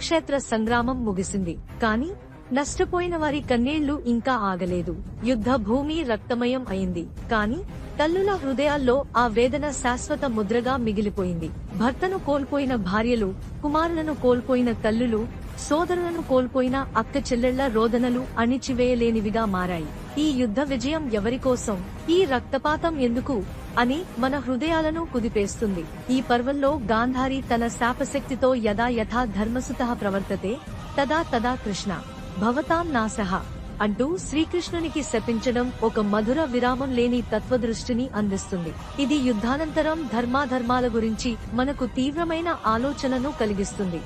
కురుక్షేత్ర సంగ్రామం ముగిసింది. కాని నష్టపోయిన వారి కన్నీళ్ళు ఇంకా ఆగలేదు. యుద్ధ భూమి రక్తమయం అయింది. కాని తల్లుల హృదయాల్లో ఆ వేదన శాశ్వత ముద్రగా మిగిలిపోయింది. భర్తను కోల్పోయిన భార్యలు కుమారులను కోల్పోయిన తల్లులు సోదరులను కోల్పోయిన అక్క చెల్లెళ్ళ రోదనలు అణిచివేయలేనివిగా మారాయి. ఈ యుద్ధ విజయం ఎవరికోసం? ఈ రక్తపాతం ఎందుకు అని మన హృదయాలను కుదిపేస్తుంది. ఈ పర్వంలో గాంధారి తన శాపశక్తితో యదా యథా ధర్మసుత ప్రవర్తతే తదా తదా కృష్ణ భవతాం నాశ అంటూ శ్రీకృష్ణునికి శపించడం ఒక మధుర విరామం లేని తత్వదృష్టిని అందిస్తుంది. ఇది యుద్ధానంతరం ధర్మాధర్మాల గురించి మనకు తీవ్రమైన ఆలోచనను కలిగిస్తుంది.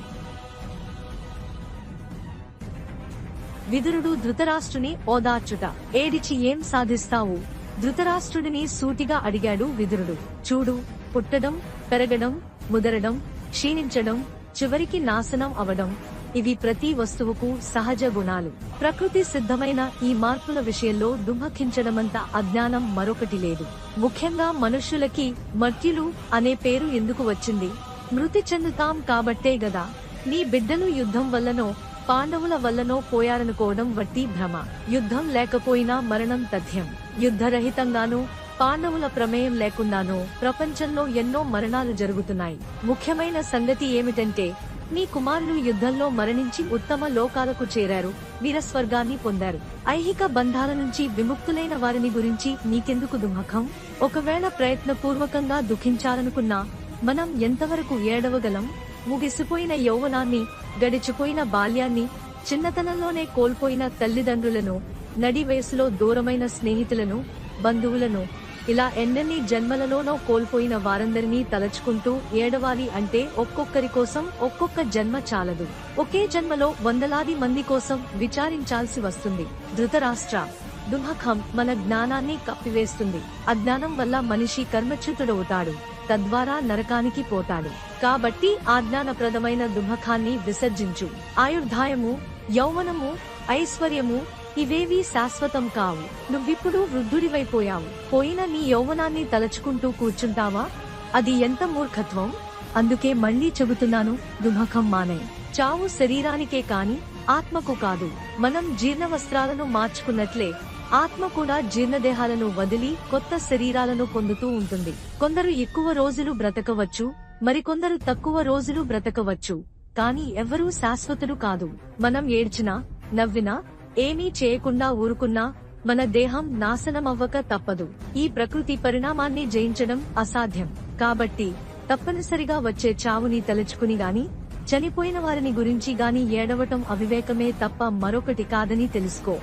విదురుడు ధృతరాష్ట్రుని ఓదార్చుట ఏడిచి ఏం సాధిస్తావు? ధృతరాష్ట్రుడిని సూటిగా అడిగాడు విదురుడు. చూడు పుట్టడం పెరగడం ముదరడం క్షీణించడం చివరికి నాశనం అవడం. ఇవి ప్రతి వస్తువుకు సహజ గుణాలు. ప్రకృతి సిద్ధమైన ఈ మార్పుల విషయంలో దుమ్మఖించడమంత అజ్ఞానం మరొకటి లేదు. ముఖ్యంగా మనుష్యులకి మర్త్యులు అనే పేరు ఎందుకు వచ్చింది? మృతి చెందుతాం కాబట్టే గదా. నీ బిడ్డలు యుద్ధం వల్లనో పాండవుల వల్లనో పోయారనుకోవడం వట్టి భ్రమ. యుద్ధం లేకపోయినా మరణం తథ్యం. యుద్ధరహితంగానూ పాండవుల ప్రమేయం లేకుండానో ప్రపంచంలో ఎన్నో మరణాలు జరుగుతున్నాయి. ముఖ్యమైన సంగతి ఏమిటంటే నీ కుమారులు యుద్ధంలో మరణించి ఉత్తమ లోకాలకు చేరారు వీరస్వర్గాన్ని పొందారు. ఐహిక బంధాల నుంచి విముక్తులైన వారిని గురించి నీకెందుకు దుమ్మకం ఒకవేళ ప్రయత్నపూర్వకంగా దుఃఖించాలనుకున్నా మనం ఎంతవరకు ఏడవగలం? ముగిసిపోయిన యౌవనాన్ని గడిచిపోయిన బాల్యాన్ని చిన్నతనంలోనే కోల్పోయిన తల్లిదండ్రులను నడి వయసులో దూరమైన స్నేహితులను బంధువులను ఇలా ఎన్నెన్ని జన్మలలోనో కోల్పోయిన వారందరినీ తలచుకుంటూ ఏడవాలి అంటే ఒక్కొక్కరి కోసం ఒక్కొక్క జన్మ చాలదు. ఒకే జన్మలో వందలాది మంది కోసం విచారించాల్సి వస్తుంది. ధృతరాష్ట్ర దుమఖం మన జ్ఞానాన్ని కప్పివేస్తుంది. అజ్ఞానం వల్ల మనిషి కర్మచ్యుతుడవుతాడు. తద్వారా నరకానికి పోతాడు. కాబట్టి ఆజ్ఞానప్రదమైన దుమఖాన్ని విసర్జించు. ఆయుర్ధాయము యౌవనము ఐశ్వర్యము ఇవేవీ శాశ్వతం కావు. నువ్విప్పుడు వృద్ధుడివైపోయావు. పోయిన నీ యౌవనాన్ని తలచుకుంటూ కూర్చుంటావా? అది ఎంత మూర్ఖత్వం? అందుకే మళ్ళీ చెబుతున్నాను దుమఖం మానే. చావు శరీరానికే కాని ఆత్మకు కాదు. మనం జీర్ణ వస్త్రాలను మార్చుకున్నట్లే ఆత్మ కూడా జీర్ణదేహాలను వదిలి కొత్త శరీరాలను పొందుతూ ఉంటుంది. కొందరు ఎక్కువ రోజులు బ్రతకవచ్చు మరికొందరు తక్కువ రోజులు బ్రతకవచ్చు. కానీ ఎవ్వరూ శాశ్వతులు కాదు. మనం ఏడ్చినా నవ్వినా ఏమీ చేయకుండా ఊరుకున్నా మన దేహం నాశనమవ్వక తప్పదు. ఈ ప్రకృతి పరిణామాన్ని జయించడం అసాధ్యం. కాబట్టి తప్పనిసరిగా వచ్చే చావుని తలుచుకుని గాని చనిపోయిన వారిని గురించి గాని ఏడవటం అవివేకమే తప్ప మరొకటి కాదని తెలుసుకో.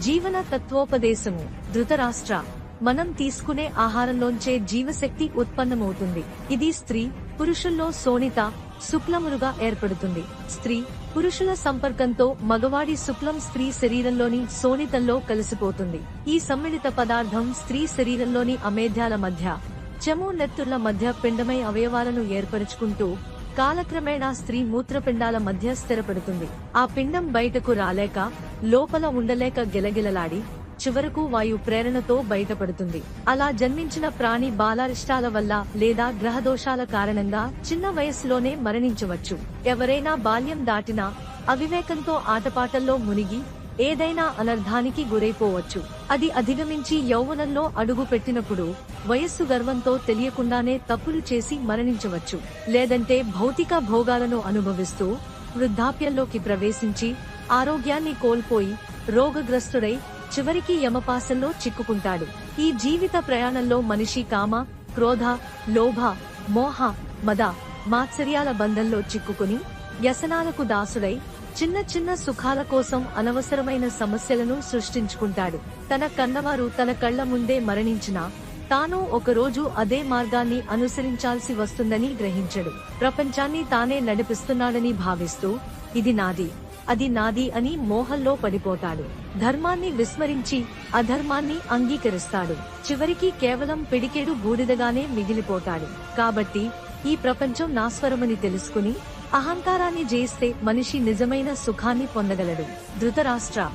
జీవన తత్వోపదేశము ధృతరాష్ట్ర మనం తీసుకునే ఆహారంలోంచే జీవశక్తి ఉత్పన్నమవుతుంది. ఇది స్త్రీ పురుషుల్లో సోనిత శుక్లములుగా ఏర్పడుతుంది. స్త్రీ పురుషుల సంపర్కంతో మగవాడి శుక్లం స్త్రీ శరీరంలోని సోనితంలో కలిసిపోతుంది. ఈ సమ్మిళిత పదార్థం స్త్రీ శరీరంలోని అమేధ్యాల మధ్య చెము నెత్తుర్ల మధ్య పిండమై అవయవాలను ఏర్పరుచుకుంటూ కాలక్రమేణా స్త్రీ మూత్రపిండాల మధ్య స్థిరపడుతుంది. ఆ పిండం బయటకు రాలేక లోపల ఉండలేక గిలగిలలాడి చివరకు వాయు ప్రేరణతో బయటపడుతుంది. అలా జన్మించిన ప్రాణి బాలారిష్టాల వల్ల లేదా గ్రహదోషాల కారణంగా చిన్న వయస్సులోనే మరణించవచ్చు. ఎవరైనా బాల్యం దాటినా అవివేకంతో ఆటపాటల్లో మునిగి ఏదైనా అనర్ధానికి గురైపోవచ్చు. అది అధిగమించి యౌవనంలో అడుగు పెట్టినప్పుడు వయస్సు గర్వంతో తెలియకుండానే తప్పులు చేసి మరణించవచ్చు. లేదంటే భౌతిక భోగాలను అనుభవిస్తూ వృద్ధాప్యంలోకి ప్రవేశించి ఆరోగ్యాన్ని కోల్పోయి రోగగ్రస్తుడై చివరికి యమపాసంలో చిక్కుకుంటాడు. ఈ జీవిత ప్రయాణంలో మనిషి కామ క్రోధ లోభ మోహ మద మాత్సర్యాల బంధంలో చిక్కుకుని వ్యసనాలకు దాసుడై చిన్న చిన్న సుఖాల కోసం అనవసరమైన సమస్యలను సృష్టించుకుంటాడు. తన కన్నవారు తన కళ్ళ ముందే మరణించినా తాను ఒకరోజు అదే మార్గాన్ని అనుసరించాల్సి వస్తుందని గ్రహించడు. ప్రపంచాన్ని తానే నడిపిస్తున్నాడని భావిస్తూ ఇది నాది అది నాది అని మోహంలో పడిపోతాడు. ధర్మాన్ని విస్మరించి అధర్మాన్ని అంగీకరిస్తాడు. చివరికి కేవలం పిడికేడు బూడిదగానే మిగిలిపోతాడు. కాబట్టి ఈ ప్రపంచం నాస్వరమని తెలుసుకుని అహంకారాన్ని జయిస్తే మనిషి నిజమైన సుఖాన్ని పొందగలడు. ధృతరాష్ట్ర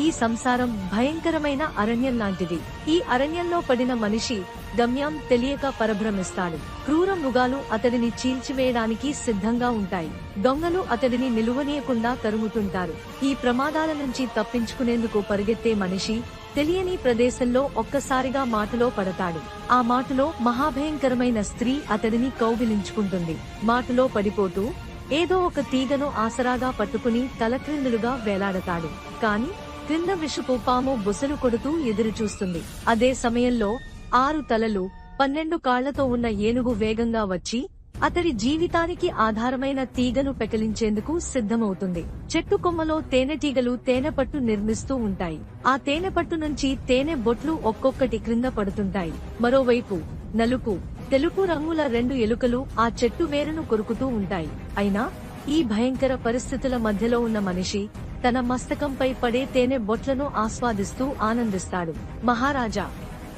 ఈ సంసారం భయంకరమైన అరణ్యం లాంటిది. ఈ అరణ్యంలో పడిన మనిషి గమ్యం తెలియక పరభ్రమిస్తాడు. క్రూర మృగాలు అతడిని చీల్చివేయడానికి సిద్ధంగా ఉంటాయి. దొంగలు అతడిని నిలువనీయకుండా తరుముతుంటారు. ఈ ప్రమాదాల నుంచి తప్పించుకునేందుకు పరిగెత్తే మనిషి తెలియని ప్రదేశంలో ఒక్కసారిగా మాటలో పడతాడు. ఆ మాటలో మహాభయంకరమైన స్త్రీ అతడిని కౌగిలించుకుంటుంది. మాటలో పడిపోతూ ఏదో ఒక తీగను ఆసరాగా పట్టుకుని తలక్రిందులుగా వేలాడతాడు. కాని క్రింద విషపు పాము బుసలు కొడుతూ ఎదురుచూస్తుంది అదే సమయంలో ఆరు తలలు పన్నెండు కాళ్ళతో ఉన్న ఏనుగు వేగంగా వచ్చి అతడి జీవితానికి ఆధారమైన తీగను పెకలించేందుకు సిద్ధమవుతుంది. చెట్టు కొమ్మలో తేనెటీగలు తేనెపట్టు నిర్మిస్తూ ఉంటాయి. ఆ తేనెపట్టు నుంచి తేనె బొట్లు ఒక్కొక్కటి క్రింద పడుతుంటాయి. మరోవైపు నలుపు తెలుపు రంగుల రెండు ఎలుకలు ఆ చెట్టు వేరును కొరుకుతూ ఉంటాయి. అయినా ఈ భయంకర పరిస్థితుల మధ్యలో ఉన్న మనిషి తన మస్తకంపై పడే తేనె బొట్లను ఆస్వాదిస్తూ ఆనందిస్తాడు. మహారాజా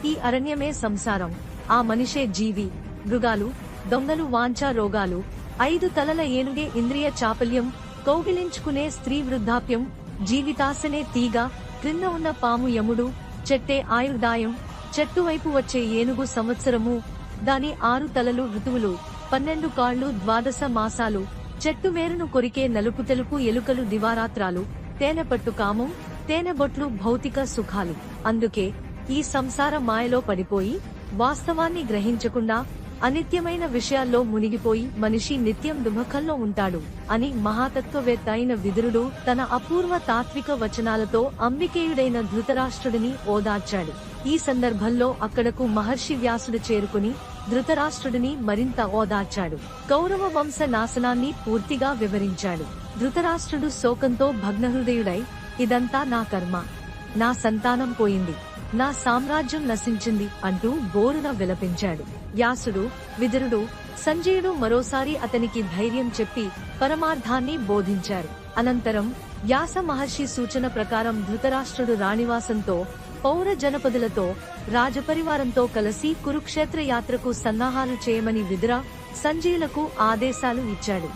ఈ అరణ్యమే సంసారం. ఆ మనిషే జీవి. మృగాలు దొంగలు వాంఛా రోగాలు ఐదు తలల ఏనుగే ఇంద్రియ చాపల్యం కౌగిలించుకునే స్త్రీ వృద్ధాప్యం జీవితాసనే తీగ క్రింద ఉన్న పాము యముడు చెట్టే ఆయుర్దాయం చెట్టు వైపు వచ్చే ఏనుగు సంవత్సరము దాని ఆరు తలలు ఋతువులు పన్నెండు కాళ్ళు ద్వాదశ మాసాలు చెట్టు వేరును కొరికే నలుపు తెలుపు ఎలుకలు దివారాత్రాలు తేనెపట్టు కామం తేనెబొట్లు భౌతిక సుఖాలు. అందుకే ఈ సంసార మాయలో పడిపోయి వాస్తవాన్ని గ్రహించకుండా అనిత్యమైన విషయాల్లో మునిగిపోయి మనిషి నిత్యం దుమఖంలో ఉంటాడు అని మహాతత్వవేత్త అయిన విదురుడు తన అపూర్వ తాత్విక వచనాలతో అంబికేయుడైన ధృతరాష్ట్రుడిని ఓదార్చాడు. ఈ సందర్భంలో అక్కడకు మహర్షి వ్యాసుడు చేరుకుని ధృతరాష్ట్రుడిని మరింత ఓదార్చాడు. కౌరవ వంశ నాశనాన్ని పూర్తిగా వివరించాడు. ధృతరాష్ట్రుడు శోకంతో భగ్నహృదయుడై ఇదంతా నా కర్మ. నా సంతానం పోయింది. నా సామ్రాజ్యం నశించింది అంటూ బోరున విలపించాడు. వ్యాసుడు విదురుడు సంజయుడు మరోసారి అతనికి ధైర్యం చెప్పి పరమార్థాన్ని బోధించారు. అనంతరం వ్యాస మహర్షి సూచన ప్రకారం ధృతరాష్ట్రుడు రాణివాసంతో పౌర జనపదులతో రాజపరివారంతో కలిసి కురుక్షేత్ర యాత్రకు సన్నాహాలు చేయమని విదుర సంజీలకు ఆదేశాలు ఇచ్చాడు.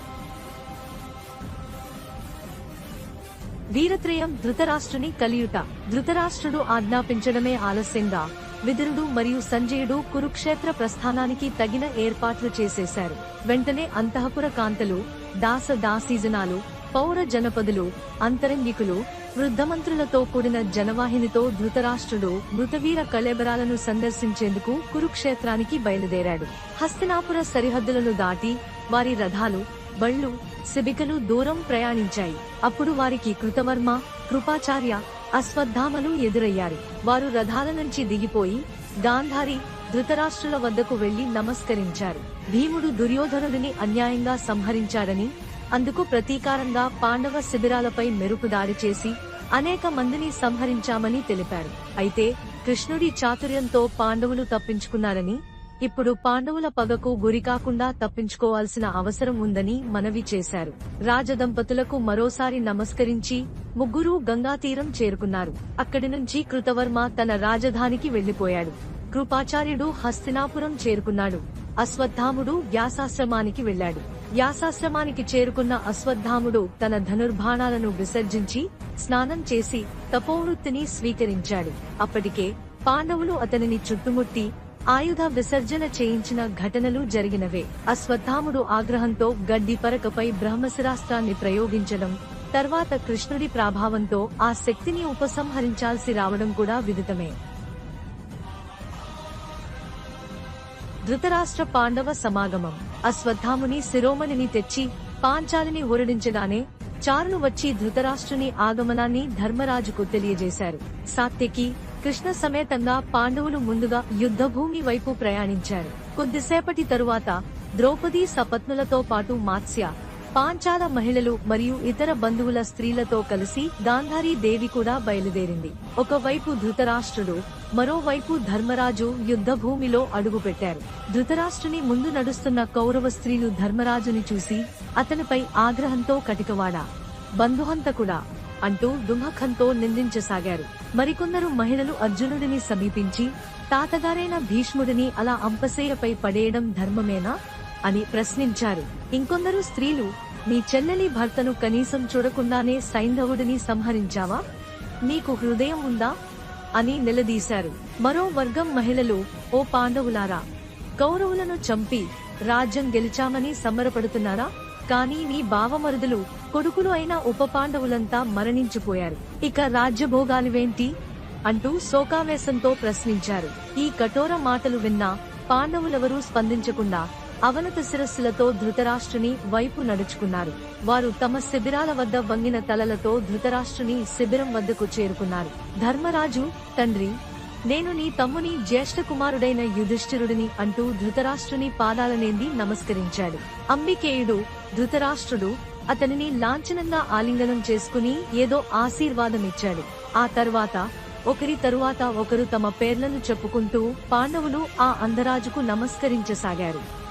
వీరత్రయం ధృతరాష్ట్రుని కలియుట. ధృతరాష్ట్రుడు ఆజ్ఞాపించడమే ఆలస్యంగా విదురుడు మరియు సంజయుడు కురుక్షేత్ర ప్రస్థానానికి తగిన ఏర్పాట్లు చేసేశారు. వెంటనే అంతఃపుర కాంతలు దాస దాసీజనాలు పౌర జనపదులు అంతరంగికులు వృద్ధమంత్రులతో కూడిన జనవాహినితో ధృతరాష్ట్రుడు మృతవీర కళేబరాలను సందర్శించేందుకు కురుక్షేత్రానికి బయలుదేరాడు. హస్తినాపుర సరిహద్దులను దాటి వారి రథాలు బళ్ళు శిబికలు దూరం ప్రయాణించాయి. అప్పుడు వారికి కృతవర్మ కృపాచార్య అశ్వత్థామలు ఎదురయ్యారు. వారు రథాల నుంచి దిగిపోయి గాంధారి ధృతరాష్ట్రుల వద్దకు వెళ్ళి నమస్కరించారు. భీముడు దుర్యోధనుడిని అన్యాయంగా సంహరించాడని అందుకు ప్రతీకారంగా పాండవ శిబిరాలపై మెరుపుదాడి చేసి అనేక మందిని సంహరించామని తెలిపారు. అయితే కృష్ణుడి చాతుర్యంతో పాండవులు తప్పించుకున్నారని ఇప్పుడు పాండవుల పగకు గురికాకుండా తప్పించుకోవాల్సిన అవసరం ఉందని మనవి చేశారు. రాజదంపతులకు మరోసారి నమస్కరించి ముగ్గురూ గంగాతీరం చేరుకున్నారు. అక్కడి నుంచి కృతవర్మ తన రాజధానికి వెళ్ళిపోయాడు కృపాచార్యుడు హస్తినాపురం చేరుకున్నాడు. అశ్వత్థాముడు వ్యాసాశ్రమానికి వెళ్ళాడు వ్యాసాశ్రమానికి చేరుకున్న అశ్వత్థాముడు తన ధనుర్బాణాలను విసర్జించి స్నానం చేసి తపోవృత్తిని స్వీకరించాడు. అప్పటికే పాండవులు అతనిని చుట్టుముట్టి ఆయుధ విసర్జన చేయించిన ఘటనలు జరిగినవే. అశ్వత్థాముడు ఆగ్రహంతో గడ్డి పరకపై బ్రహ్మశిరాస్త్రాన్ని ప్రయోగించడం తర్వాత కృష్ణుడి ప్రభావంతో ఆ శక్తిని ఉపసంహరించాల్సి రావడం కూడా విదితమే. ధృతరాష్ట్ర పాండవ సమాగమం అశ్వత్థాముని శిరోమణిని తెచ్చి పాంచాలిని ఊరడించగానే చారును వచ్చి ధృతరాష్ట్రుని ఆగమనాన్ని ధర్మరాజుకు తెలియజేశారు. సాత్యకి కృష్ణ సమేతంగా పాండవులు ముందుగా యుద్ధభూమి వైపు ప్రయాణించారు. కొద్దిసేపటి తరువాత ద్రౌపది సపత్నులతో పాటు మాత్స్య పాంచాల మహిళలు మరియు ఇతర బంధువుల స్త్రీలతో కలిసి గాంధారీ దేవి కూడా బయలుదేరింది. ఒకవైపు ధృతరాష్ట్రుడు మరోవైపు ధర్మరాజు యుద్ధభూమిలో అడుగుపెట్టారు. ధృతరాష్ట్రుని ముందు నడుస్తున్న కౌరవ స్త్రీలు ధర్మరాజుని చూసి అతనిపై ఆగ్రహంతో కటికవాడా? బంధుహంతకుడా అంటూ దుమఖంతో నిందించసాగారు. మరికొందరు మహిళలు అర్జునుడిని సమీపించి తాతగారైన భీష్ముడిని అలా అంపసేయపై పడేయడం ధర్మమేనా? అని ప్రశ్నించారు. ఇంకొందరు స్త్రీలు నీ చెల్లెలి భర్తను కనీసం చూడకుండానే సైంధవుడిని సంహరించావా? నీకు హృదయం ఉందా అని నిలదీశారు. మరో వర్గం మహిళలు ఓ పాండవులారా కౌరవులను చంపి రాజ్యం గెలిచామని సంబరపడుతున్నారా? కానీ నీ బావమరుదులు కొడుకులు అయిన ఉప పాండవులంతా మరణించిపోయారు. ఇక రాజ్యభోగాలువేంటి అంటూ శోకావేశంతో ప్రశ్నించారు. ఈ కఠోర మాటలు విన్నా పాండవులెవరూ స్పందించకుండా అవనత శిరస్సులతో ధృతరాష్ట్రుని వైపు నడుచుకున్నారు. వారు తమ శిబిరాల వద్ద వంగిన తలలతో ధృతరాష్ట్రుని శిబిరం వద్దకు చేరుకున్నారు. ధర్మరాజు తండ్రి నేను నీ తమ్ముని జ్యేష్ఠ కుమారుడైన యుధిష్ఠిరుడిని అంటూ ధృతరాష్ట్రుని పాదాలనేంది నమస్కరించాడు. అంబికేయుడు ధృతరాష్ట్రుడు అతనిని లాంఛనంగా ఆలింగనం చేసుకుని ఏదో ఆశీర్వాదమిచ్చాడు. ఆ తర్వాత ఒకరి తరువాత ఒకరు తమ పేర్లను చెప్పుకుంటూ పాండవులు ఆ అందరాజుకు నమస్కరించసాగారు.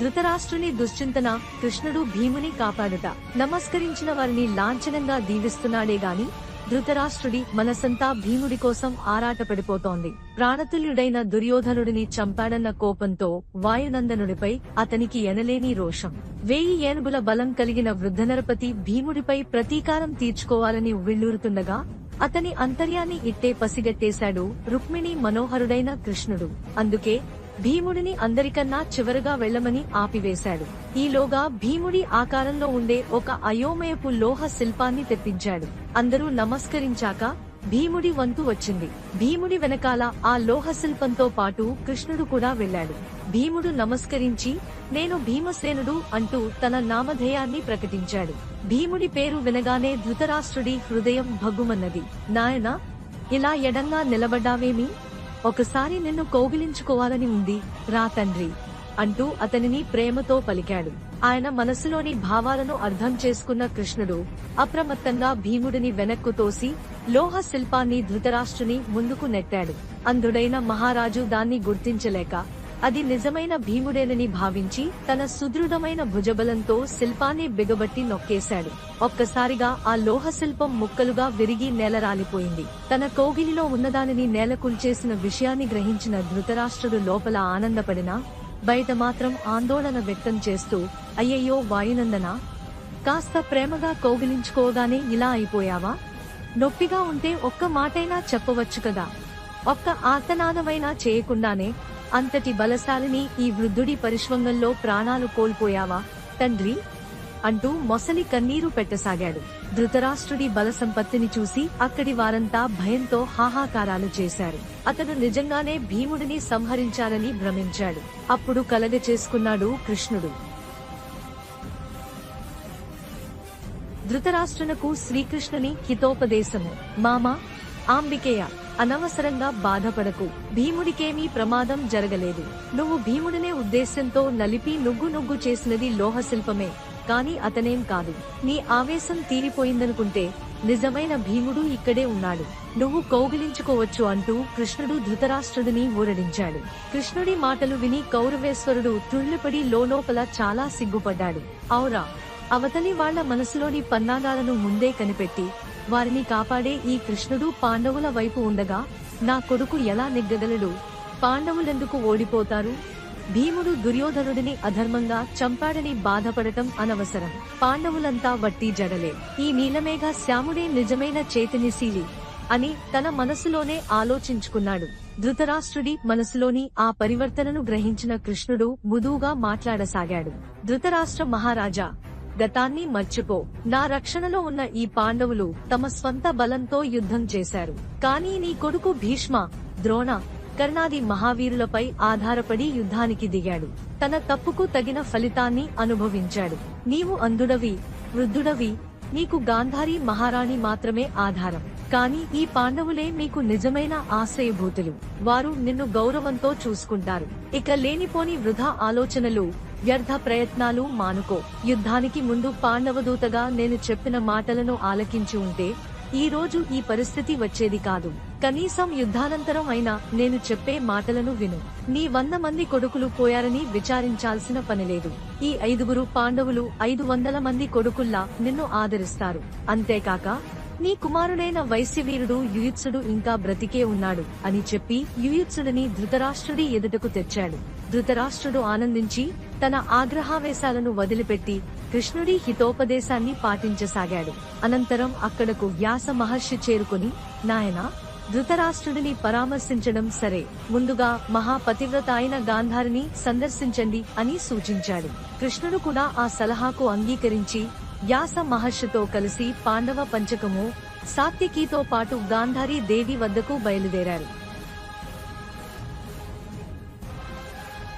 ధృతరాష్ట్రుని దుశ్చింతన కృష్ణుడు భీముని కాపాడుట. నమస్కరించిన వారిని లాంఛనంగా దీవిస్తున్నాడే గాని ధృతరాష్ట్రుడి మనసంతా భీముడి కోసం ఆరాటపడిపోతోంది. ప్రాణతుల్యుడైన దుర్యోధనుడిని చంపాడన్న కోపంతో వాయునందనుడిపై అతనికి ఎనలేని రోషం. వేయి ఏనుగుల బలం కలిగిన వృద్ధనరపతి భీముడిపై ప్రతీకారం తీర్చుకోవాలని ఉవ్విళ్ళూరుతుండగా అతని అంతర్యాన్ని ఇట్టే పసిగట్టేశాడు రుక్మిణి మనోహరుడైన కృష్ణుడు. అందుకే భీముడిని అందరికన్నా చివరగా వెళ్ళమని ఆపివేశాడు. ఈలోగా భీముడి ఆకారంలో ఉండే ఒక అయోమయపు లోహ శిల్పాన్ని తెప్పించాడు. అందరూ నమస్కరించాక భీముడి వంతు వచ్చింది. భీముడి వెనకాల ఆ లోహ శిల్పంతో పాటు కృష్ణుడు కూడా వెళ్ళాడు. భీముడు నమస్కరించి నేను భీమసేనుడు అంటూ తన నామధేయాన్ని ప్రకటించాడు. భీముడి పేరు వినగానే ధృతరాష్ట్రుడి హృదయం భగ్గుమన్నది. నాయనా ఇలా ఎడంగా నిలబడ్డావేమి? ఒకసారి నిన్ను కౌగిలించుకోవాలని ఉంది. రా తండ్రి అంటూ అతనిని ప్రేమతో పలికాడు. ఆయన మనసులోని భావాలను అర్థం చేసుకున్న కృష్ణుడు అప్రమత్తంగా భీముడిని వెనక్కు తోసి లోహ శిల్పాన్ని ధృతరాష్ట్రుని ముందుకు నెట్టాడు. అంధుడైన మహారాజు దాన్ని గుర్తించలేక అది నిజమైన భీముడేనని భావించి తన సుదృఢమైన భుజబలంతో శిల్పాన్ని బిగబట్టి నొక్కేశాడు. ఒక్కసారిగా ఆ లోహ శిల్పం ముక్కలుగా విరిగి నేలరాలిపోయింది. తన కోగిలిలో ఉన్నదానిని నేలకుల్చేసిన విషయాన్ని గ్రహించిన ధృతరాష్ట్రుడు లోపల ఆనందపడినా బయట మాత్రం ఆందోళన వ్యక్తం చేస్తూ అయ్యయ్యో వాయునందన కాస్త ప్రేమగా కౌగిలించుకోగానే ఇలా అయిపోయావా? నొప్పిగా ఉంటే ఒక్క మాటైనా చెప్పవచ్చు కదా. ఒక్క ఆర్తనాదమైనా చేయకుండానే అంతటి బలశాలిని ఈ వృద్ధుడి పరిష్వంగంలో ప్రాణాలు కోల్పోయావా? తండ్రి! అంటూ మొసలి కన్నీరు పెట్టసాగాడు. ధృతరాష్ట్రుడి బల సంపత్తిని చూసి అక్కడి వారంతా భయంతో హాహాకారాలు చేశారు. అతడు నిజంగానే భీముడిని సంహరించాలని భ్రమించాడు. అప్పుడు కలగ చేసుకున్నాడు కృష్ణుడు. ధృతరాష్ట్రునకు శ్రీకృష్ణుని హితోపదేశము. మామా! ఆంబికేయ అనవసరంగా బాధపడకు. భీముడికేమీ ప్రమాదం జరగలేదు. నువ్వు భీముడినే ఉద్దేశ్యంతో నలిపి నుగ్గు నుగ్గు చేసినది లోహ శిల్పమే కాని అతనేం కాదు. నీ ఆవేశం తీరిపోయిందనుకుంటే నిజమైన భీముడు ఇక్కడే ఉన్నాడు. నువ్వు కౌగిలించుకోవచ్చు అంటూ కృష్ణుడు ధృతరాష్ట్రుడిని ఊరడించాడు. కృష్ణుడి మాటలు విని కౌరవేశ్వరుడు తుళ్ళుపడి లోలోపల చాలా సిగ్గుపడ్డాడు. ఔరా అవతలి వాళ్ళ మనసులోని పన్నాగాలను ముందే కనిపెట్టి వారిని కాపాడే ఈ కృష్ణుడు పాండవుల వైపు ఉండగా నా కొడుకు ఎలా నెగ్గగలడు? పాండవులెందుకు ఓడిపోతారు? భీముడు దుర్యోధనుడిని అధర్మంగా చంపాడని బాధపడటం అనవసరం. పాండవులంతా వట్టి జడలే. ఈ నీలమేఘ శ్యాముడే నిజమైన చేతినిశీలి అని తన మనసులోనే ఆలోచించుకున్నాడు. ధృతరాష్ట్రుడి మనసులోని ఆ పరివర్తనను గ్రహించిన కృష్ణుడు ముదువుగా మాట్లాడసాగాడు. ధృతరాష్ట్ర మహారాజా గతాన్ని మర్చిపో. నా రక్షణలో ఉన్న ఈ పాండవులు తమ స్వంత బలంతో యుద్ధం చేశారు. కానీ నీ కొడుకు భీష్మ ద్రోణ కర్ణాది మహావీరులపై ఆధారపడి యుద్ధానికి దిగాడు. తన తప్పుకు తగిన ఫలితాన్ని అనుభవించాడు. నీవు అంధుడవి వృద్ధుడవి నీకు గాంధారి మహారాణి మాత్రమే ఆధారం. కానీ ఈ పాండవులే మీకు నిజమైన ఆశ్రయభూతులు. వారు నిన్ను గౌరవంతో చూసుకుంటారు. ఇక లేనిపోని వృధా ఆలోచనలు వ్యర్థ ప్రయత్నాలు మానుకో. యుద్ధానికి ముందు పాండవదూతగా నేను చెప్పిన మాటలను ఆలకించి ఉంటే ఈ రోజు ఈ పరిస్థితి వచ్చేది కాదు. కనీసం యుద్ధానంతరం అయినా నేను చెప్పే మాటలను విను. నీ వంద మంది కొడుకులు పోయారని విచారించాల్సిన పనిలేదు ఈ ఐదుగురు పాండవులు ఐదు వందల మంది కొడుకుల్లా నిన్ను ఆదరిస్తారు. అంతేకాక నీ కుమారుడైన వైశ్యవీరుడు యుయుత్సుడు ఇంకా బ్రతికే ఉన్నాడు అని చెప్పి యుయుత్సుడిని ధృతరాష్ట్రుడి ఎదుటకు తెచ్చాడు. ధృతరాష్ట్రుడు ఆనందించి తన ఆగ్రహావేశాలను వదిలిపెట్టి కృష్ణుడి హితోపదేశాన్ని పాటించసాగాడు. అనంతరం అక్కడకు వ్యాస మహర్షి చేరుకుని నాయనా ధృతరాష్ట్రుడిని పరామర్శించడం సరే. ముందుగా మహాపతివ్రత అయిన గాంధారిని సందర్శించండి అని సూచించాడు. కృష్ణుడు కూడా ఆ సలహాకు అంగీకరించి వ్యాస మహర్షితో కలిసి పాండవ పంచకము సాత్యకితో పాటు గాంధారి దేవి వద్దకు బయలుదేరారు.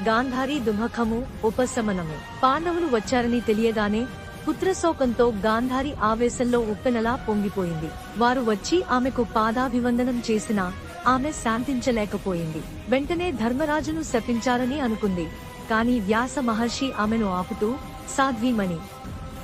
గాంధారి దుమఖము ఉపశమనము. పాండవులు వచ్చారని తెలియగానే పుత్రశోకంతో గాంధారి ఆవేశంలో ఉప్పెనలా పొంగిపోయింది. వారు వచ్చి ఆమెకు పాదాభివందనం చేసినా ఆమె శాంతించలేకపోయింది. వెంటనే ధర్మరాజును శపించారని అనుకుంది. కాని వ్యాస మహర్షి ఆమెను ఆపుతూ సాధ్వీమణి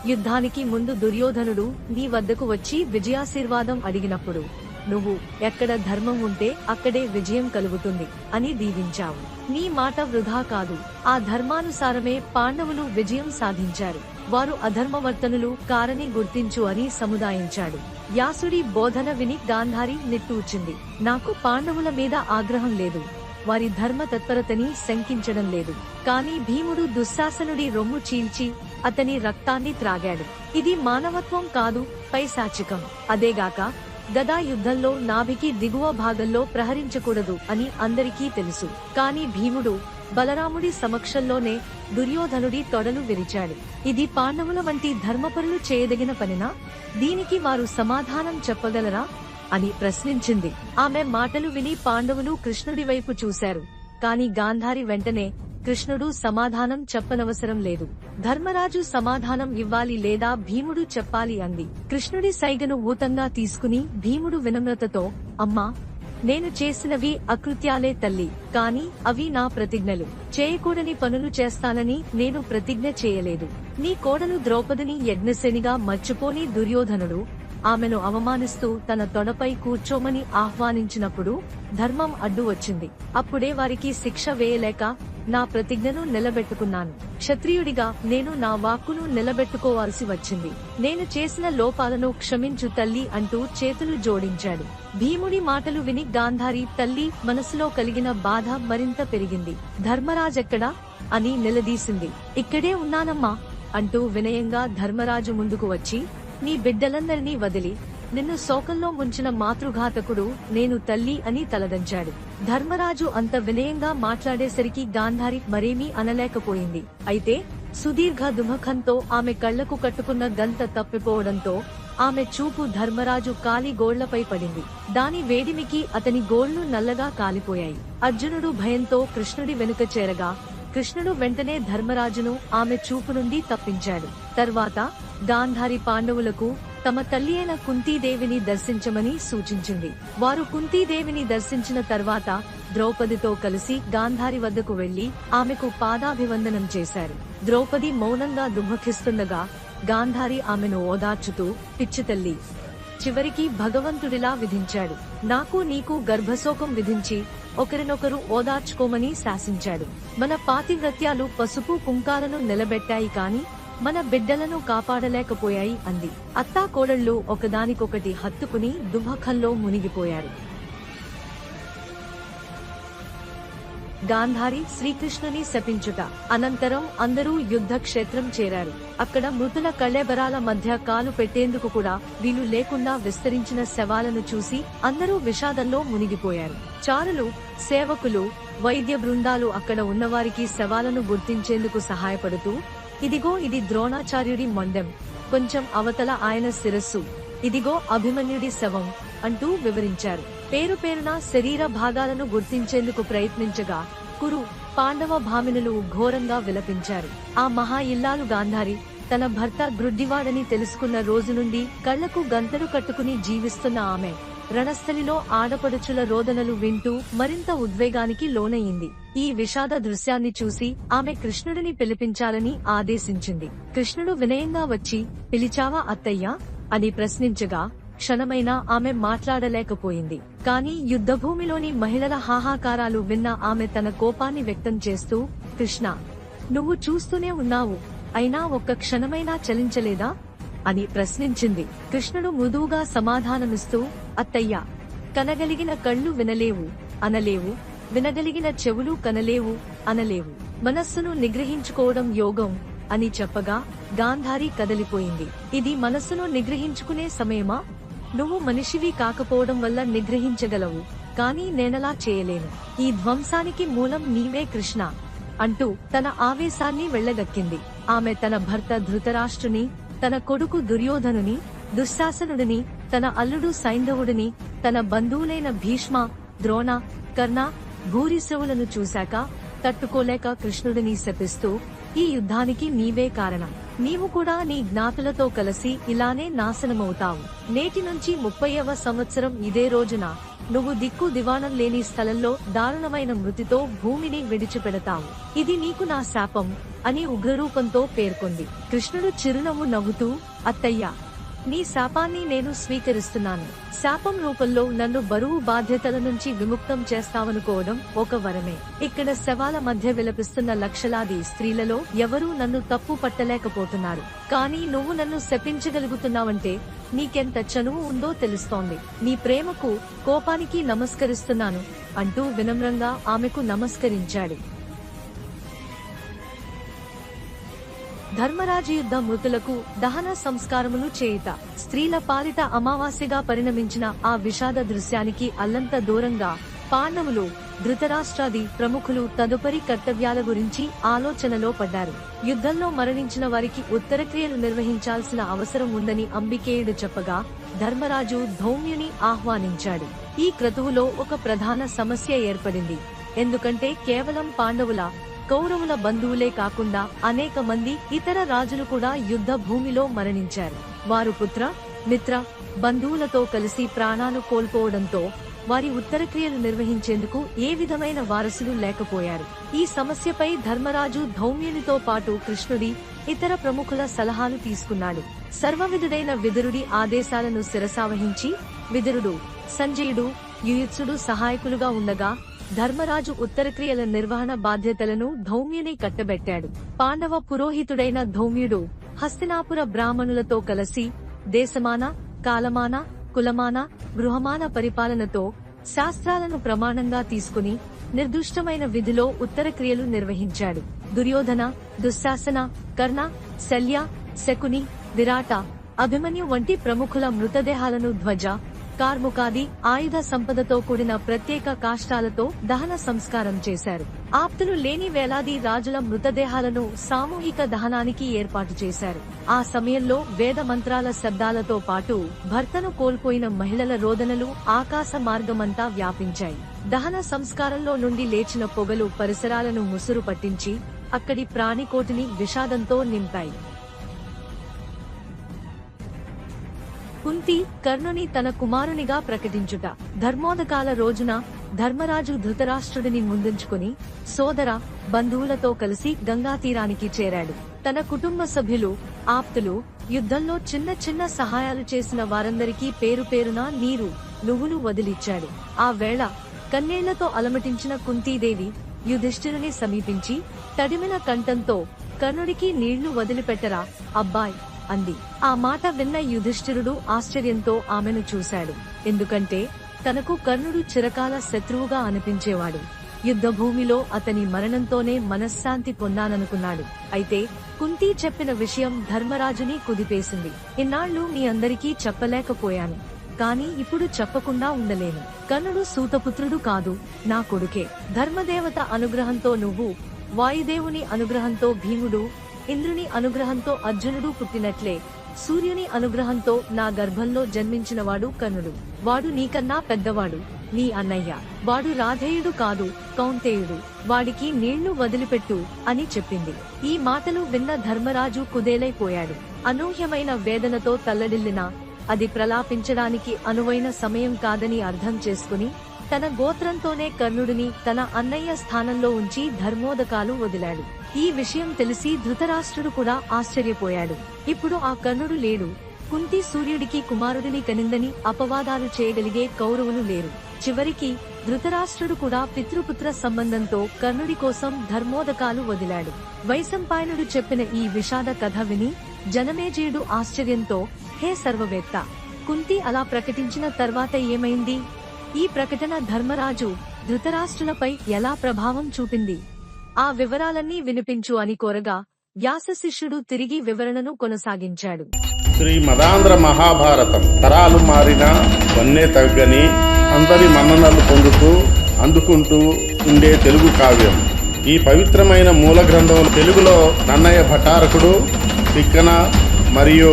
యుద్ధానికి ముందు దుర్యోధనుడు నీ వద్దకు వచ్చి విజయాశీర్వాదం అడిగినప్పుడు నువ్వు ఎక్కడ ధర్మం ఉంటే అక్కడే విజయం కలుగుతుంది అని దీవించావు. నీ మాట వృధా కాదు. ఆ ధర్మానుసారమే పాండవులు విజయం సాధించారు. వారు అధర్మవర్తనులు కారని గుర్తించు అని సముదాయించాడు. యాసుడి బోధన విని గాంధారి నిట్టూచింది నాకు పాండవుల మీద ఆగ్రహం లేదు. వారి ధర్మ తత్పరతని శంకించడం లేదు. కానీ భీముడు దుశ్శాసనుడి రొమ్ము చీల్చి అతని రక్తాన్ని త్రాగాడు. ఇది మానవత్వం కాదు పైశాచికం. అదేగాక గదా యుద్ధంలో నాభికి దిగువ భాగంలో ప్రహరించకూడదు అని అందరికీ తెలుసు. కానీ భీముడు బలరాముడి సమక్షంలోనే దుర్యోధనుడి తొడలు విరిచాడు. ఇది పాండవుల వంటి ధర్మపరులు చేయదగిన పనినా? దీనికి వారు సమాధానం చెప్పగలరా? అని ప్రశ్నించింది. ఆమె మాటలు విని పాండవులు కృష్ణుడి వైపు చూశారు. కాని గాంధారి వెంటనే కృష్ణుడు సమాధానం చెప్పనవసరం లేదు. ధర్మరాజు సమాధానం ఇవ్వాలి లేదా భీముడు చెప్పాలి అంది. కృష్ణుడి సైగను ఊతంగా తీసుకుని భీముడు వినమ్రతతో అమ్మా నేను చేసినవి అకృత్యాలే తల్లి కాని అవి నా ప్రతిజ్ఞలు. చేయకూడని పనులు చేస్తానని నేను ప్రతిజ్ఞ చేయలేదు. నీ కోడలు ద్రౌపదిని యజ్ఞశనిగా మర్చిపోని దుర్యోధనుడు ఆమెను అవమానిస్తూ తన తొడపై కూర్చోమని ఆహ్వానించినప్పుడు ధర్మం అడ్డు వచ్చింది. అప్పుడే వారికి శిక్ష వేయలేక నా ప్రతిజ్ఞను నిలబెట్టుకున్నాను. క్షత్రియుడిగా నేను నా వాక్కును నిలబెట్టుకోవాల్సి వచ్చింది. నేను చేసిన లోపాలను క్షమించు తల్లి అంటూ చేతులు జోడించాడు. భీముడి మాటలు విని గాంధారి తల్లి మనసులో కలిగిన బాధ మరింత పెరిగింది. ధర్మరాజెక్కడా? అని నిలదీసింది. ఇక్కడే ఉన్నానమ్మా అంటూ వినయంగా ధర్మరాజు ముందుకు వచ్చి నీ బిడ్డలందరినీ వదిలి నిన్ను శోకంలో ముంచిన మాతృఘాతకుడు నేను తల్లి అని తలదంచాడు. ధర్మరాజు అంత వినయంగా మాట్లాడేసరికి గాంధారి మరేమీ అనలేకపోయింది. అయితే సుదీర్ఘ దుమఖంతో ఆమె కళ్ళకు కట్టుకున్న గంత తప్పిపోవడంతో ఆమె చూపు ధర్మరాజు కాలి గోళ్ళపై పడింది. దాని వేడిమికి అతని గోళ్ళు నల్లగా కాలిపోయాయి. అర్జునుడు భయంతో కృష్ణుడి వెనుక చేరగా కృష్ణుడు వెంటనే ధర్మరాజును ఆమె చూపు నుండి తప్పించాడు. తర్వాత గాంధారి పాండవులకు తమ తల్లి అయిన కుంతీదేవిని దర్శించమని సూచించింది. వారు కుంతీదేవిని దర్శించిన తర్వాత ద్రౌపదితో కలిసి గాంధారి వద్దకు వెళ్ళి ఆమెకు పాదాభివందనం చేశారు. ద్రౌపది మౌనంగా దుఃఖిస్తుండగా గాంధారి ఆమెను ఓదార్చుతూ పిచ్చి తల్లి చివరికి భగవంతుడిలా విధించాడు. నాకు నీకు గర్భశోకం విధించి ఒకరినొకరు ఓదార్చుకోమని శాసించాడు. మన పాతివ్రత్యాలు పసుపు కుంకాలను నిలబెట్టాయి కాని మన బిడ్డలను కాపాడలేకపోయాయి అంది. అత్తా కోడళ్ళు ఒకదానికొకటి హత్తుకుని దుమఖంలో మునిగిపోయారు. గాంధారి శ్రీకృష్ణుని శపించుట. అనంతరం అందరూ యుద్ధ క్షేత్రం చేరారు. అక్కడ మృతుల కళేబరాల మధ్య కాలు పెట్టేందుకు కూడా వీలు లేకుండా విస్తరించిన శవాలను చూసి అందరూ విషాదంలో మునిగిపోయారు. చారులు సేవకులు వైద్య బృందాలు అక్కడ ఉన్నవారికి శవాలను గుర్తించేందుకు సహాయపడుతూ ఇదిగో ఇది ద్రోణాచార్యుడి మొండెం కొంచెం అవతల ఆయన శిరస్సు. ఇదిగో అభిమన్యుడి శవం అంటూ వివరించారు. పేరు పేరున శరీర భాగాలను గుర్తించేందుకు ప్రయత్నించగా కురు పాండవ భామినులు ఘోరంగా విలపించారు. ఆ మహా ఇల్లాలు గాంధారి తన భర్త గ్రుడ్డివాడని తెలుసుకున్న రోజు నుండి కళ్ళకు గంతలు కట్టుకుని జీవిస్తున్న ఆమె రణస్థలిలో ఆడపడుచుల రోదనలు వింటూ మరింత ఉద్వేగానికి లోనయ్యింది ఈ విషాద దృశ్యాన్ని చూసి ఆమె కృష్ణుడిని పిలిపించాలని ఆదేశించింది. కృష్ణుడు వినయంగా వచ్చి పిలిచావా అత్తయ్యా? అని ప్రశ్నించగా క్షణమైనా ఆమె మాట్లాడలేకపోయింది. కాని యుద్ధభూమిలోని మహిళల హాహాకారాలు విన్న ఆమె తన కోపాన్ని వ్యక్తం చేస్తూ కృష్ణ నువ్వు చూస్తూనే ఉన్నావు. అయినా ఒక్క క్షణమైనా చలించలేదా? అని ప్రశ్నించింది. కృష్ణుడు మృదువుగా సమాధానమిస్తూ అత్తయ్య కనగలిగిన కళ్ళు వినలేవు అనలేవు. వినగలిగిన చెవులు కనలేవు అనలేవు. మనస్సును నిగ్రహించుకోవడం యోగం అని చెప్పగా గాంధారి కదలిపోయింది. ఇది మనస్సును నిగ్రహించుకునే సమయమా? నువ్వు మనిషివి కాకపోవడం వల్ల నిగ్రహించగలవు కానీ నేనలా చేయలేను. ఈ ధ్వంసానికి మూలం నీవే కృష్ణ అంటూ తన ఆవేశాన్ని వెళ్ళగక్కింది ఆమె తన భర్త ధృతరాష్ట్రుని తన కొడుకు దుర్యోధనుని దుశ్శాసనుడిని తన అల్లుడు సైంధవుడిని తన బంధువులైన భీష్మ ద్రోణ కర్ణ భూరిశ్రవులను చూశాక తట్టుకోలేక కృష్ణుడిని శపిస్తూ ఈ యుద్ధానికి నీవే కారణం. నీవు కూడా నీ జ్ఞాతులతో కలిసి ఇలానే నాశనమవుతావు. నేటి నుంచి ముప్పైవ సంవత్సరం ఇదే రోజున నువ్వు దిక్కు దివాణం లేని స్థలంలో దారుణమైన మృతితో భూమిని విడిచిపెడతావు. ఇది నీకు నా శాపం అని ఉగ్రరూపంతో పేర్కొంది. కృష్ణుడు చిరునవ్వు నవ్వుతూ అత్తయ్య నీ శాపాన్ని నేను స్వీకరిస్తున్నాను. శాపం రూపంలో నన్ను బరువు బాధ్యతల నుంచి విముక్తం చేస్తావనుకోవడం ఒక వరమే. ఇక్కడ శవాల మధ్య విలపిస్తున్న లక్షలాది స్త్రీలలో ఎవరూ నన్ను తప్పు పట్టలేకపోతున్నారు. కానీ నువ్వు నన్ను శపించగలుగుతున్నావంటే నీకెంత చనువు ఉందో తెలుస్తోంది. నీ ప్రేమకు కోపానికి నమస్కరిస్తున్నాను అంటూ వినమ్రంగా ఆమెకు నమస్కరించాడు. ధర్మరాజు యుద్ధ మృతులకు దహన సంస్కారములు చేయుట. స్త్రీల పాలిట అమావాస్యగా పరిణమించిన ఆ విషాద దృశ్యానికి అల్లంత దూరంగా పాండవులు ధృతరాష్ట్రాది ప్రముఖులు తదుపరి కర్తవ్యాల గురించి ఆలోచనలో పడ్డారు. యుద్ధంలో మరణించిన వారికి ఉత్తరక్రియలు నిర్వహించాల్సిన అవసరం ఉందని అంబికేయుడు చెప్పగా ధర్మరాజు ధౌమ్యుని ఆహ్వానించాడు. ఈ క్రతువులో ఒక ప్రధాన సమస్య ఏర్పడింది. ఎందుకంటే కేవలం పాండవుల కౌరవుల బంధువులే కాకుండా అనేక మంది ఇతర రాజులు కూడా యుద్ధ భూమిలో మరణించారు. వారు పుత్ర మిత్ర బంధువులతో కలిసి ప్రాణాలు కోల్పోవడంతో వారి ఉత్తరక్రియలు నిర్వహించేందుకు ఏ విధమైన వారసులు లేకపోయారు. ఈ సమస్యపై ధర్మరాజు ధౌమ్యునితో పాటు కృష్ణుడి ఇతర ప్రముఖుల సలహాలు తీసుకున్నాడు. సర్వవిధుడైన విదురుడి ఆదేశాలను శిరసావహించి విదురుడు సంజయుడు యుయుత్సుడు సహాయకులుగా ఉండగా ధర్మరాజు ఉత్తరక్రియల నిర్వహణ బాధ్యతలను ధౌమ్యుని కట్టబెట్టాడు. పాండవ పురోహితుడైన ధౌమ్యుడు హస్తినాపుర బ్రాహ్మణులతో కలిసి దేశమాన కాలమాన కులమాన గృహమాన పరిపాలనతో శాస్త్రాలను ప్రమాణంగా తీసుకుని నిర్దుష్టమైన విధిలో ఉత్తరక్రియలు నిర్వహించాడు. దుర్యోధన దుశ్శాసన కర్ణ శల్య శకుని విరాట అభిమన్యు వంటి ప్రముఖుల మృతదేహాలను ధ్వజ కార్ముకాది ఆయుధ సంపదతో కూడిన ప్రత్యేక కాష్టాలతో దహన సంస్కారం చేశారు. ఆప్తులు లేని వేలాది రాజుల మృతదేహాలను సామూహిక దహనానికి ఏర్పాటు చేశారు. ఆ సమయంలో వేద మంత్రాల శబ్దాలతో పాటు భర్తను కోల్పోయిన మహిళల రోదనలు ఆకాశ మార్గమంతా వ్యాపించాయి. దహన సంస్కారంలో నుండి లేచిన పొగలు పరిసరాలను ముసురు పట్టించి అక్కడి ప్రాణికోటిని విషాదంతో నింపాయి. కుంతి కర్ణుని తన కుమారునిగా ప్రకటించుట. ధర్మోదకాల రోజున ధర్మరాజు ధృతరాష్ట్రుడిని ముందుంచుకుని సోదర బంధువులతో కలిసి గంగా తీరానికి చేరాడు. తన కుటుంబ సభ్యులు ఆప్తులు యుద్ధంలో చిన్న చిన్న సహాయాలు చేసిన వారందరికీ పేరు పేరున నీరు నువ్వులు వదిలిచ్చాడు. ఆ వేళ కన్నేళ్ళతో అలమటించిన కుంతీదేవి యుధిష్ఠిరుని సమీపించి తడిమిన కంఠంతో కర్ణుడికి నీళ్ళు వదిలిపెట్టరా అబ్బాయ్! అంది. ఆ మాట విన్న యుధిష్ఠిరుడు ఆశ్చర్యంతో ఆమెను చూశాడు. ఎందుకంటే తనకు కర్ణుడు చిరకాల శత్రువుగా అనిపించేవాడు. యుద్ధభూమిలో అతని మరణంతోనే మనశ్శాంతి పొందాననుకున్నాడు. అయితే కుంతి చెప్పిన విషయం ధర్మరాజుని కుదిపేసింది. ఇన్నాళ్ళు మీ అందరికీ చెప్పలేకపోయాను. కాని ఇప్పుడు చెప్పకుండా ఉండలేను. కర్ణుడు సూతపుత్రుడు కాదు నా కొడుకే. ధర్మదేవత అనుగ్రహంతో నువ్వు వాయుదేవుని అనుగ్రహంతో భీముడు ఇంద్రుని అనుగ్రహంతో అర్జునుడు పుట్టినట్లే. సూర్యుని అనుగ్రహంతో నా గర్భంలో జన్మించినవాడు కర్ణుడు. వాడు నీకన్నా పెద్దవాడు. నీ అన్నయ్య. వాడు రాధేయుడు కాదు కౌంతేయుడు. వాడికి నీళ్ళు వదిలిపెట్టు అని చెప్పింది. ఈ మాటలు విన్న ధర్మరాజు కుదేలైపోయాడు. అనూహ్యమైన వేదనతో తల్లడిల్లిన అది ప్రలాపించడానికి అనువైన సమయం కాదని అర్థం చేసుకుని తన గోత్రంతోనే కర్ణుడిని తన అన్నయ్య స్థానంలో ఉంచి ధర్మోదకాలు వదిలాడు. ఈ విషయం తెలిసి ధృతరాష్ట్రుడు కూడా ఆశ్చర్యపోయాడు. ఇప్పుడు ఆ కర్ణుడు లేడు. కుంతి సూర్యుడికి కుమారుడిని కనిందని అపవాదాలు చేయగలిగే కౌరవులు లేరు. చివరికి ధృతరాష్ట్రుడు కూడా పితృపుత్ర సంబంధంతో కర్ణుడి కోసం ధర్మోదకాలు వదిలాడు. వైశంపాయనుడు చెప్పిన ఈ విషాద కథ విని జనమేజయుడు ఆశ్చర్యంతో హే సర్వవేత్త! కుంతి అలా ప్రకటించిన తర్వాత ఏమైంది? ఈ ప్రకటన ధర్మరాజు ధృతరాష్ట్రులపై ఎలా ప్రభావం చూపింది? ఆ వివరాలన్నీ వినిపించు అని కోరగా వ్యాస శిష్యుడు తిరిగి వివరణను కొనసాగించాడు. శ్రీ మదాంధ్ర మహాభారతం తరాలు మారిన వన్నే తగ్గని అందరి మన్ననలు పొందుతూ అందుకుంటూ ఉండే తెలుగు కావ్యం. ఈ పవిత్రమైన మూల గ్రంథం తెలుగులో నన్నయ్య భటారకుడు తిక్కన మరియు